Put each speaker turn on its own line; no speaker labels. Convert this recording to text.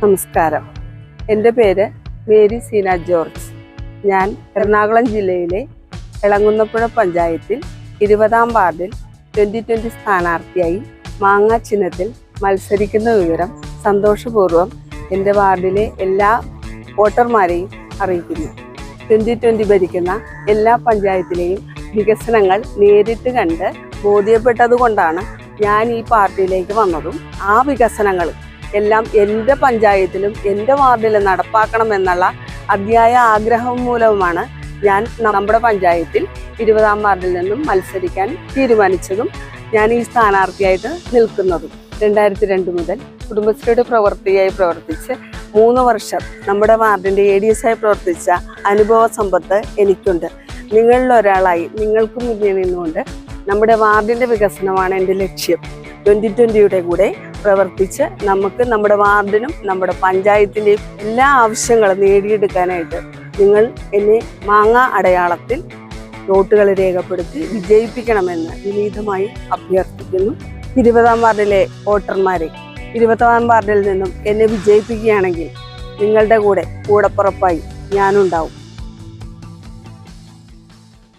നമസ്കാരം. എന്റെ പേര് മേരി സീന ജോർജ്. ഞാൻ എറണാകുളം ജില്ലയിലെ എളങ്ങുന്നപ്പുഴ പഞ്ചായത്തിൽ ഇരുപതാം വാർഡിൽ ട്വന്റി ട്വന്റി സ്ഥാനാർത്ഥിയായി മാങ്ങാ ചിഹ്നത്തിൽ മത്സരിക്കുന്ന വിവരം സന്തോഷപൂർവം എന്റെ വാർഡിലെ എല്ലാ വോട്ടർമാരെയും അറിയിക്കുന്നു. ട്വന്റി ട്വന്റി ഭരിക്കുന്ന എല്ലാ പഞ്ചായത്തിലെയും വികസനങ്ങൾ നേരിട്ട് കണ്ട് ബോധ്യപ്പെട്ടതുകൊണ്ടാണ് ഞാൻ ഈ പാർട്ടിയിലേക്ക് വന്നതും ആ വികസനങ്ങൾ എല്ലാം എന്റെ പഞ്ചായത്തിലും എന്റെ വാർഡിലും നടപ്പാക്കണം എന്നുള്ള അതിയായ ആഗ്രഹം മൂലവുമാണ് ഞാൻ നമ്മുടെ പഞ്ചായത്തിൽ ഇരുപതാം വാർഡിൽ നിന്നും മത്സരിക്കാൻ തീരുമാനിച്ചതും ഞാൻ ഈ സ്ഥാനാർത്ഥിയായിട്ട് നിൽക്കുന്നതും. രണ്ടായിരത്തി രണ്ട് മുതൽ കുടുംബശ്രീയുടെ പ്രവർത്തിയായി പ്രവർത്തിച്ച് മൂന്ന് വർഷം നമ്മുടെ വാർഡിന്റെ എ ഡി എസ് ആയി പ്രവർത്തിച്ച അനുഭവ സമ്പത്ത് എനിക്കുണ്ട്. നിങ്ങളിൽ ഒരാളായി നിങ്ങൾക്ക് മുന്നിൽ നിന്നുകൊണ്ട് നമ്മുടെ വാർഡിന്റെ വികസനമാണ് എന്റെ ലക്ഷ്യം. ട്വന്റി ട്വന്റിയുടെ കൂടെ പ്രവർത്തിച്ച് നമുക്ക് നമ്മുടെ വാർഡിനും നമ്മുടെ പഞ്ചായത്തിന്റെയും എല്ലാ ആവശ്യങ്ങളും നേടിയെടുക്കാനായിട്ട് നിങ്ങൾ എന്നെ മാങ്ങ അടയാളത്തിൽ വോട്ടുകൾ രേഖപ്പെടുത്തി വിജയിപ്പിക്കണമെന്ന് വിനീതമായി അഭ്യർത്ഥിക്കുന്നു. ഇരുപതാം വാർഡിലെ വോട്ടർമാരെ ഇരുപതാം വാർഡിൽ നിന്നും എന്നെ വിജയിപ്പിക്കുകയാണെങ്കിൽ നിങ്ങളുടെ കൂടെ കൂടപ്പുറപ്പായി ഞാനുണ്ടാവും.